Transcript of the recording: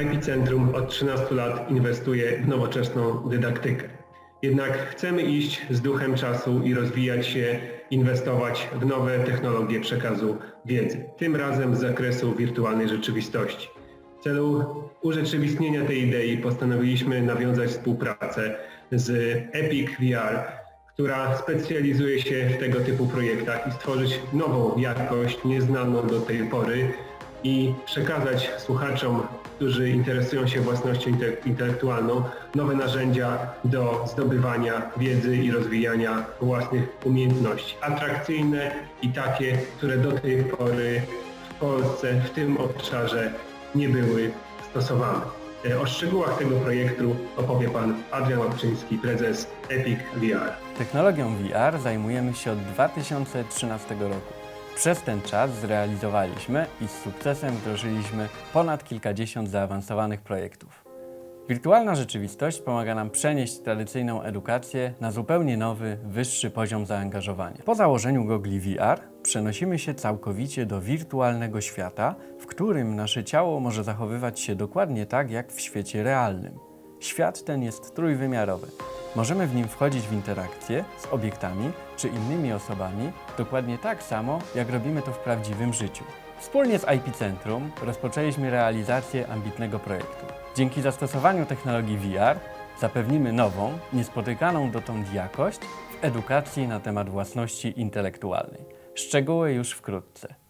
Epicentrum od 13 lat inwestuje w nowoczesną dydaktykę. Jednak chcemy iść z duchem czasu i rozwijać się, inwestować w nowe technologie przekazu wiedzy, tym razem z zakresu wirtualnej rzeczywistości. W celu urzeczywistnienia tej idei postanowiliśmy nawiązać współpracę z Epic VR, która specjalizuje się w tego typu projektach i stworzyć nową jakość nieznaną do tej pory i przekazać słuchaczom, którzy interesują się własnością inte- intelektualną, nowe narzędzia do zdobywania wiedzy i rozwijania własnych umiejętności. Atrakcyjne i takie, które do tej pory w Polsce w tym obszarze nie były stosowane. E, O szczegółach tego projektu opowie pan Adrian Łapczyński, prezes Epic VR. Technologią VR zajmujemy się od 2013 roku. Przez ten czas zrealizowaliśmy i z sukcesem wdrożyliśmy ponad kilkadziesiąt zaawansowanych projektów. Wirtualna rzeczywistość pomaga nam przenieść tradycyjną edukację na zupełnie nowy, wyższy poziom zaangażowania. Po założeniu gogli VR przenosimy się całkowicie do wirtualnego świata, w którym nasze ciało może zachowywać się dokładnie tak, jak w świecie realnym. Świat ten jest trójwymiarowy. Możemy w nim wchodzić w interakcje z obiektami czy innymi osobami dokładnie tak samo, jak robimy to w prawdziwym życiu. Wspólnie z IP Centrum rozpoczęliśmy realizację ambitnego projektu. Dzięki zastosowaniu technologii VR zapewnimy nową, niespotykaną dotąd jakość w edukacji na temat własności intelektualnej. Szczegóły już wkrótce.